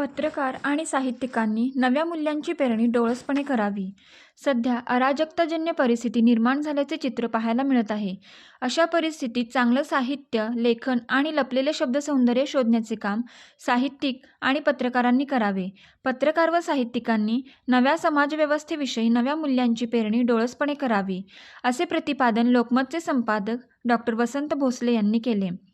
पत्रकार आणि साहित्यिकांनी नव्या मूल्यांची पेरणी डोळसपणे करावी. सध्या अराजकताजन्य परिस्थिती निर्माण झाल्याचे चित्र पाहायला मिळत आहे. अशा परिस्थितीत चांगलं साहित्य लेखन आणि लपलेले शब्दसौंदर्य शोधण्याचे काम साहित्यिक आणि पत्रकारांनी करावे. पत्रकार व साहित्यिकांनी नव्या समाजव्यवस्थेविषयी नव्या मूल्यांची पेरणी डोळसपणे करावी असे प्रतिपादन लोकमतचे संपादक डॉक्टर वसंत भोसले यांनी केले.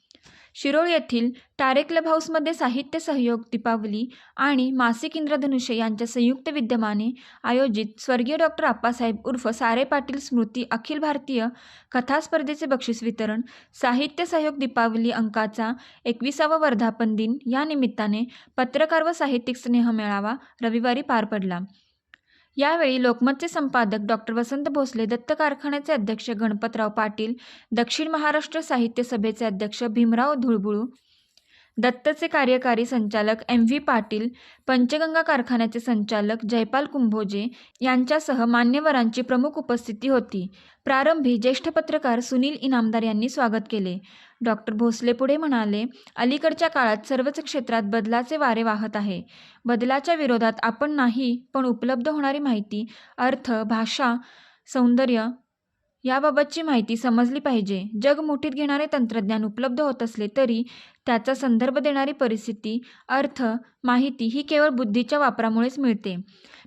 शिरोळ येथील टारे क्लब हाऊसमध्ये साहित्य सहयोग दीपावली आणि मासिक इंद्रधनुष्य यांच्या संयुक्त विद्यमाने आयोजित स्वर्गीय डॉक्टर आप्पासाहेब उर्फ सारे पाटील स्मृती अखिल भारतीय कथास्पर्धेचे बक्षीस वितरण साहित्य सहयोग दीपावली अंकाचा एकविसावा वर्धापन दिन या निमित्ताने पत्रकार व साहित्यिक स्नेह मेळावा रविवारी पार पडला. यावेळी लोकमतचे संपादक डॉक्टर वसंत भोसले दत्त कारखान्याचे अध्यक्ष गणपतराव पाटील दक्षिण महाराष्ट्र साहित्य सभेचे अध्यक्ष भीमराव धुळबुळू दत्तचे कार्यकारी संचालक एम व्ही पाटील पंचगंगा कारखान्याचे संचालक जयपाल कुंभोजे यांच्यासह मान्यवरांची प्रमुख उपस्थिती होती. प्रारंभी ज्येष्ठ पत्रकार सुनील इनामदार यांनी स्वागत केले. डॉक्टर भोसले पुढे म्हणाले अलीकडच्या काळात सर्वच क्षेत्रात बदलाचे वारे वाहत आहे. बदलाच्या विरोधात आपण नाही पण उपलब्ध होणारी माहिती अर्थ भाषा सौंदर्य याबाबतची माहिती समजली पाहिजे. जग मुठीत घेणारे तंत्रज्ञान उपलब्ध होत असले तरी त्याचा संदर्भ देणारी परिस्थिती अर्थ माहिती ही केवळ बुद्धीच्या वापरामुळेच मिळते.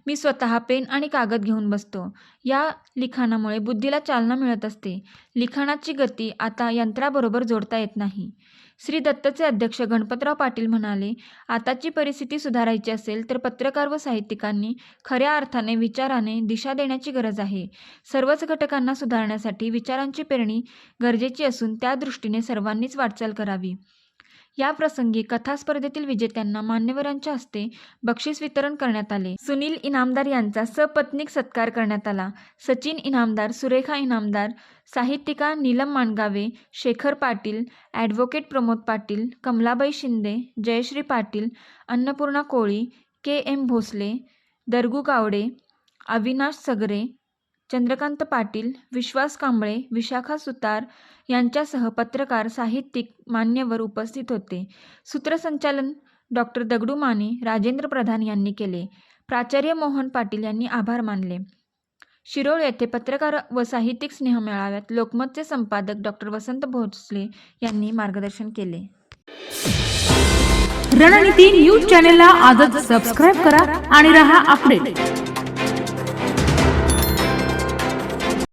मी स्वतः पेन आणि कागद घेऊन बसतो. या लिखाणामुळे बुद्धीला चालना मिळत असते. लिखाणाची गती आता यंत्राबरोबर जोडता येत नाही. श्री दत्तचे अध्यक्ष गणपतराव पाटील म्हणाले आताची परिस्थिती सुधारायची असेल तर पत्रकार व साहित्यिकांनी खऱ्या अर्थाने विचाराने दिशा देण्याची गरज आहे. सर्वच घटकांना सुधारण्यासाठी विचारांची पेरणी गरजेची असून त्या दृष्टीने सर्वांनीच वाटचाल करावी. याप्रसंगी कथा स्पर्धेतील विजेत्यांना मान्यवरांच्या हस्ते बक्षीस वितरण करण्यात आले. सुनील इनामदार यांचा सपत्नीक सत्कार करण्यात आला. Sachin Inamdar Surekha Inamdar साहित्यिका Neelam Mangave Shekhar Patil advocate Pramod Patil Kamalabai Shinde Jayashree Patil Annapurna Koli K M Bhosale Dargu Gawade Avinash Sagare Chandrakant Patil विश्वास कांबळे विशाखा सुतार यांच्यासह पत्रकार साहित्यिक मान्यवर उपस्थित होते. सूत्रसंचालन डॉक्टर दगडू माने राजेंद्र प्रधान यांनी केले. प्राचार्य मोहन पाटील यांनी आभार मानले. शिरोळ येथे पत्रकार व साहित्यिक स्नेह मेळाव्यात लोकमतचे संपादक डॉक्टर वसंत भोसले यांनी मार्गदर्शन केले. रणनीती न्यूज चॅनेलला आजच सबस्क्राईब करा आणि रहा अपडेट